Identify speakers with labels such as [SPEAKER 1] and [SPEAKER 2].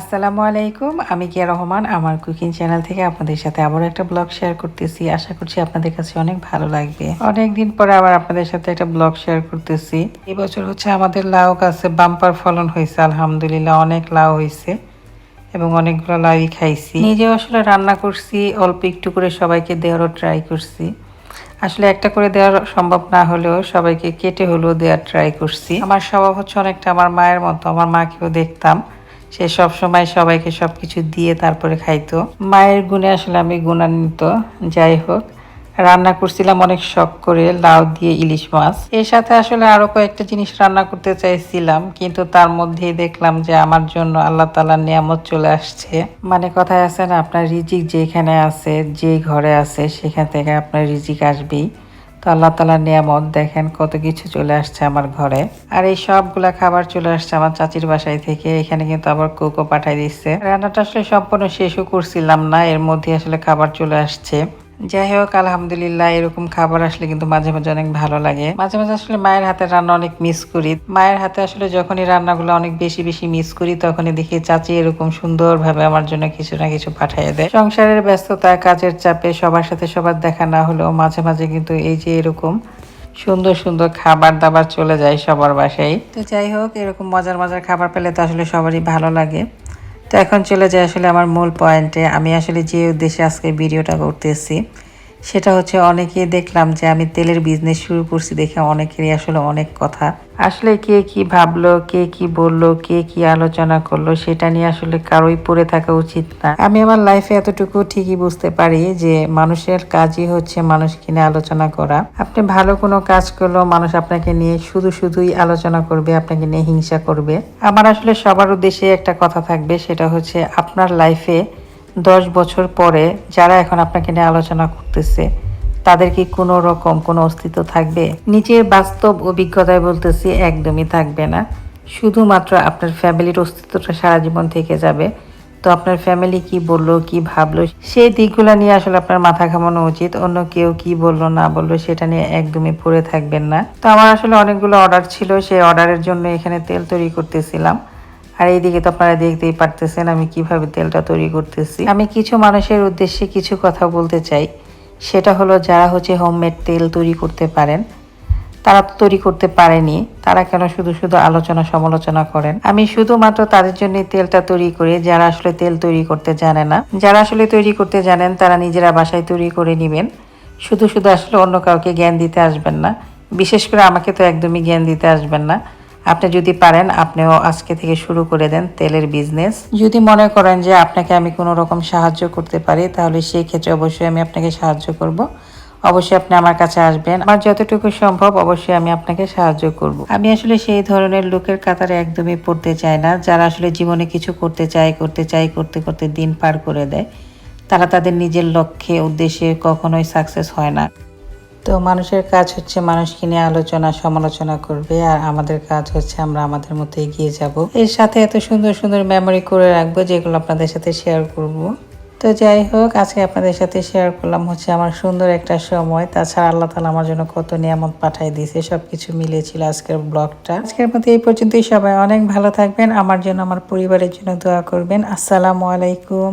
[SPEAKER 1] আসসালামু আলাইকুম, আমি কিয়া রহমান, আমার কুকিং চ্যানেল থেকে আপনাদের সাথে আবার একটা ব্লগ শেয়ার করতেছি। আশা করছি আপনাদের কাছে অনেক ভালো লাগবে। অনেক দিন পরে আবার আপনাদের সাথে একটা ব্লগ শেয়ার করতেছি। এবছর হচ্ছে আমাদের লাউ গাছে বাম্পার ফলন হয়েছে, আলহামদুলিল্লাহ অনেক লাউ হয়েছে এবং অনেকগুলো লাউই খাইছি। নিজেও আসলে রান্না করছি, অল্প একটু করে সবাইকে দেওয়ারও ট্রাই করছি। আসলে একটা করে দেওয়ার সম্ভব না হলেও সবাইকে কেটে হলেও দেওয়ার ট্রাই করছি। আমার স্বভাব হচ্ছে অনেকটা আমার মায়ের মতো, আমার মাকেও দেখতাম। সে সব সময় সবাইকে সবকিছু দিয়ে তারপরে খাইতো। মায়ের গুণে আসলে আমি গুণান্বিত, যাই হোক। রান্না করছিলাম অনেক শখ করে, লাউ দিয়ে ইলিশ মাছ। এর সাথে আসলে আরও কয়েকটা জিনিস রান্না করতে চাইছিলাম, কিন্তু তার মধ্যেই দেখলাম যে আমার জন্য আল্লাহ তালার নিয়ামত চলে আসছে। মানে কথায় আছে না, আপনার রিজিক যেখানে আছে, যে ঘরে আছে, সেখান থেকে আপনার রিজিক আসবেই। তো আল্লাহ তালার নিয়ামত, দেখেন কত কিছু চলে আসছে আমার ঘরে। আর এই সবগুলা খাবার চলে আসছে আমার চাচির বাসায় থেকে, এখানে কিন্তু আবার কোকো পাঠাই দিচ্ছে। রান্নাটা আসলে সম্পূর্ণ শেষও করছিলাম না, এর মধ্যে আসলে খাবার চলে আসছে। যাই হোক আলহামদুলিল্লাহ, এরকম খাবার আসলে কিন্তু মাঝে মাঝে অনেক ভালো লাগে। মাঝে মাঝে আসলে মায়ের হাতের রান্না অনেক মিস করি। মায়ের হাতে আসলে যখনই রান্নাগুলো অনেক বেশি বেশি মিস করি, তখনই দেখি চাচি এরকম সুন্দরভাবে আমার জন্য কিছু না কিছু পাঠিয়ে দেয়। সংসারের ব্যস্ততা, কাজের চাপে সবার সাথে সবার দেখা না হলেও মাঝে মাঝে কিন্তু এই যে এরকম সুন্দর সুন্দর খাবার দাবার চলে যায় সবার বাসায়। তো যাই হোক এরকম মজার মজার খাবার পেলে তো আসলে সবারই ভালো লাগে। তো এখন চলে যায় আসলে আমার মূল পয়েন্টে আমি আসলে যে উদ্দেশ্যে আজকে ভিডিওটা করতেছি সেটা হচ্ছে অনেকেই দেখলাম যে আমি তেলের বিজনেস শুরু করছি দেখে অনেকেরই আসলে অনেক কথা। আসলে কে কি ভাবলো, কে কি বলল, কে কি আলোচনা করল সেটা নিয়ে আসলে কারোই পড়ে থাকা উচিত না। আমি আমার লাইফে এতটুকু ঠিকই বুঝতে পারি যে মানুষের কাজই হচ্ছে মানুষকে নিয়ে আলোচনা করা। আপনি ভালো কোনো কাজ করলেও মানুষ আপনাকে নিয়ে শুধু শুধুই আলোচনা করবে, আপনাকে নিয়ে হিংসা করবে। আমার আসলে সবার উদ্দেশ্যে একটা কথা থাকবে, সেটা হচ্ছে আপনার লাইফে দশ বছর পরে যারা এখন আপনাকে নিয়ে আলোচনা করতেছে, তাদের কি কোনো রকম কোনো অস্তিত্ব থাকবে? নিজের বাস্তব অভিজ্ঞতায় বলতেছি, একদমই থাকবে না। শুধুমাত্র আপনার ফ্যামিলির অস্তিত্বটা সারা জীবন থেকে যাবে। তো আপনার ফ্যামিলি কি বলল, কি ভাবলো, সেই দিকগুলো নিয়ে আসলে আপনার মাথা ঘামানো উচিত। অন্য কেউ কি বলল, না বলল, সেটা নিয়ে একদমই পড়ে থাকবেন না। তো আমার আসলে অনেকগুলো অর্ডার ছিল, সেই অর্ডারের জন্য এখানে তেল তৈরি করতেছিলাম। আর এইদিকে তো আপনারা দেখতেই পারতেছেন আমি কীভাবে তেলটা তৈরি করতেছি। আমি কিছু মানুষের উদ্দেশ্যে কিছু কথা বলতে চাই। সেটা হলো, যারা হচ্ছে হোমমেড তেল তৈরি করতে পারেন, তারা তো তৈরি করতে পারেনি, তারা কেন শুধু শুধু আলোচনা সমালোচনা করেন? আমি শুধুমাত্র তাদের জন্য তেলটা তৈরি করি, যারা আসলে তেল তৈরি করতে জানে না। যারা আসলে তৈরি করতে জানেন, তারা নিজেরা বাসায় তৈরি করে নেবেন। শুধু শুধু আসলে অন্য কাউকে জ্ঞান দিতে আসবেন না। বিশেষ করে আমাকে তো একদমই জ্ঞান দিতে আসবেন না। আপনি যদি পারেন, আপনিও আজকে থেকে শুরু করে দেন তেলের বিজনেস যদি মনে করেন যে আপনাকে আমি কোনো রকম সাহায্য করতে পারি, তাহলে সেই ক্ষেত্রে অবশ্যই আমি আপনাকে সাহায্য করব। অবশ্যই আপনি আমার কাছে আসবেন। আমার যতটুকু সম্ভব, অবশ্যই আমি আপনাকে সাহায্য করব। আমি আসলে সেই ধরনের লোকের কাতারে একদমই পড়তে চাই না। যারা আসলে জীবনে কিছু করতে চায় করতে চায়, করতে করতে দিন পার করে দেয়, তারা তাদের নিজের লক্ষ্যে, উদ্দেশ্যে কখনোই সাকসেস হয় না। তো মানুষের কাজ হচ্ছে মানুষকে নিয়ে আলোচনা, সমালোচনা করবে আর আমাদের কাজ হচ্ছে আমরা আমাদের মতো এগিয়ে যাব। এর সাথে এত সুন্দর সুন্দর মেমোরি করে রাখব যেগুলো আপনাদের সাথে শেয়ার করব। তো যাই হোক, আজকে আপনাদের সাথে শেয়ার করলাম হচ্ছে আমার সুন্দর একটা সময়। তাছাড়া আল্লাহ তালা আমার জন্য কত নিয়ামত পাঠাই দিয়েছে সব কিছু মিলিয়েছিল আজকের ব্লগটা আজকের মতো এই পর্যন্তই সবাই অনেক ভালো থাকবেন। আমার জন্য, আমার পরিবারের জন্য দোয়া করবেন। আসসালামু আলাইকুম।